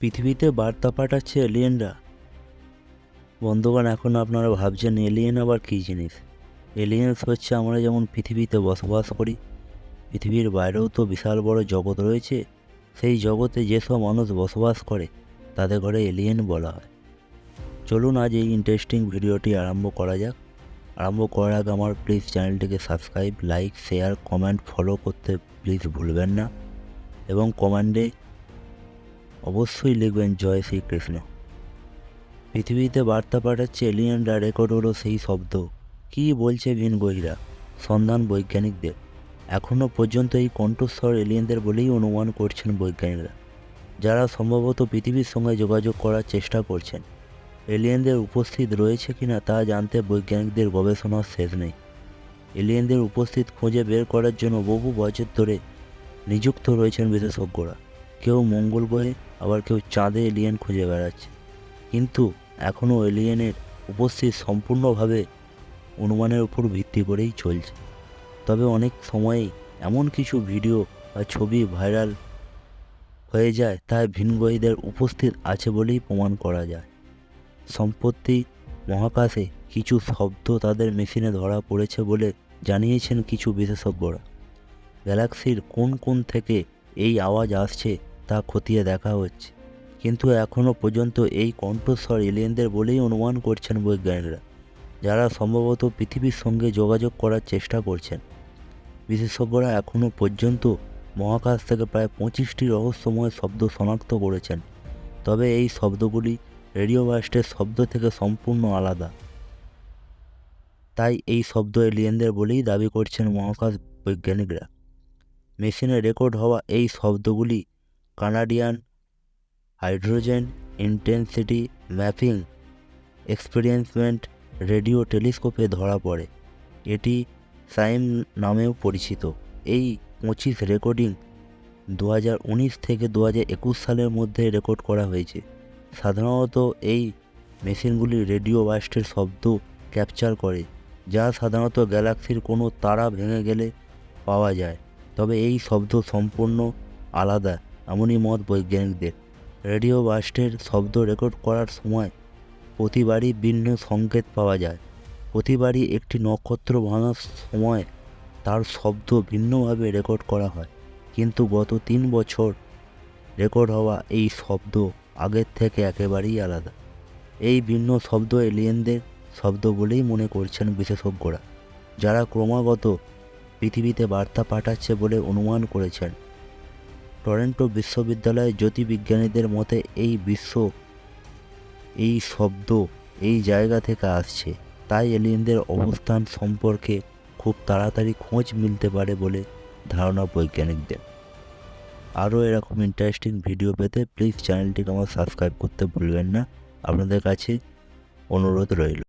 পৃথিবীতে বার্তা পাঠাচ্ছে এলিয়েনরা। বন্ধুগণ, এখন আপনারা ভাবছেন, এলিয়েন আবার কী জিনিস? এলিয়েন্স হচ্ছে আমরা যেমন পৃথিবীতে বসবাস করি, পৃথিবীর বাইরেও তো বিশাল বড় জগৎ রয়েছে, সেই জগতে যেসব মানুষ বসবাস করে, তাদের ঘরে এলিয়েন বলা হয়। চলুন আজ এই ইন্টারেস্টিং ভিডিওটি আরম্ভ করা যাক। আরম্ভ করার আগে আমার প্লিজ চ্যানেলটিকে subscribe like share comment follow করতে প্লিজ ভুলবেন না। এবং কমেন্টে অবশ্যই লিখবেন জয় শ্রীকৃষ্ণ। পৃথিবীতে বার্তা পাঠাচ্ছে এলিয়েনরা রেকর্ড হলো সেই শব্দ। কী বলছে ভিন বহিরা? সন্ধান বৈজ্ঞানিকদের। এখনও পর্যন্ত এই কণ্ঠস্বর এলিয়েনদের বলেই অনুমান করছেন বৈজ্ঞানিকরা, যারা সম্ভবত পৃথিবীর সঙ্গে যোগাযোগ করার চেষ্টা করছেন। এলিয়েনদের উপস্থিত রয়েছে কিনা তা জানতে বৈজ্ঞানিকদের গবেষণার শেষ নেই। এলিয়েনদের উপস্থিত খুঁজে বের করার জন্য বহু বছর ধরে নিযুক্ত রয়েছেন বিশেষজ্ঞরা। কেউ মঙ্গল গ্রহে আবার কেউ চাঁদে এলিয়েন খুঁজে বেড়াচ্ছে। কিন্তু এখনও এলিয়েনের উপস্থিত সম্পূর্ণভাবে অনুমানের উপর ভিত্তি করেই চলছে। তবে অনেক সময়েই এমন কিছু ভিডিও বা ছবি ভাইরাল হয়ে যায় তা ভিনগ্রহীদের উপস্থিত আছে বলেই প্রমাণ করা যায়। সম্প্রতি মহাকাশে কিছু শব্দ তাদের মেশিনে ধরা পড়েছে বলে জানিয়েছেন কিছু বিশেষজ্ঞরা। গ্যালাক্সির কোন কোন থেকে এই আওয়াজ আসছে তা খতিয়ে দেখা হচ্ছে। কিন্তু এখনও পর্যন্ত এই কণ্ঠস্বর এলিয়েনদের বলেই অনুমান করছেন বৈজ্ঞানিকরা, যারা সম্ভবত পৃথিবীর সঙ্গে যোগাযোগ করার চেষ্টা করছেন। বিশেষজ্ঞরা এখনও পর্যন্ত মহাকাশ থেকে প্রায় পঁচিশটি রহস্যময় শব্দ শনাক্ত করেছেন, তবে এই শব্দগুলি রেডিও বাস্টের শব্দ থেকে সম্পূর্ণ আলাদা। তাই এই শব্দ এলিয়েনদের বলেই দাবি করছেন মহাকাশ বৈজ্ঞানিকরা। মেশিনে রেকর্ড হওয়া এই শব্দগুলি Canadian hydrogen intensity mapping experiment radio টেলিস্কোপে ধরা পড়ে। এটি সাইম নামেও পরিচিত। এই পঁচিশ রেকর্ডিং দু হাজার উনিশ থেকে দু সালের মধ্যে রেকর্ড করা হয়েছে। সাধারণত এই মেশিনগুলি রেডিও বাস্টের শব্দ ক্যাপচার করে, যা সাধারণত গ্যালাক্সির কোনো তারা ভেঙে গেলে পাওয়া যায়। তবে এই শব্দ সম্পূর্ণ আলাদা। এমনই মত বৈজ্ঞানিকদের। রেডিও বাস্টের শব্দ রেকর্ড করার সময় প্রতিবারই ভিন্ন সংকেত পাওয়া যায়। প্রতিবারই একটি নক্ষত্র ভাঙার সময় তার শব্দ ভিন্নভাবে রেকর্ড করা হয়। কিন্তু গত তিন বছর রেকর্ড হওয়া এই শব্দ আগের থেকে একেবারেই আলাদা। এই ভিন্ন শব্দ এলিয়েনদের শব্দ বলেই মনে করছেন বিশেষজ্ঞরা, যারা ক্রমাগত পৃথিবীতে বার্তা পাঠাচ্ছে বলে অনুমান করেছেন। টরেন্টো বিশ্ববিদ্যালয়ের জ্যোতির্বিজ্ঞানীদের মতে এই বিশ্ব, এই শব্দ এই জায়গা থেকে আসছে। তাই এলিয়েনদের অবস্থান সম্পর্কে খুব তাড়াতাড়ি খোঁজ মিলতে পারে বলে ধারণা বৈজ্ঞানিকদের। আরও এরকম ইন্টারেস্টিং ভিডিও পেতে প্লিজ চ্যানেলটিকে আমার সাবস্ক্রাইব করতে ভুলবেন না। আপনাদের কাছে অনুরোধ রইল।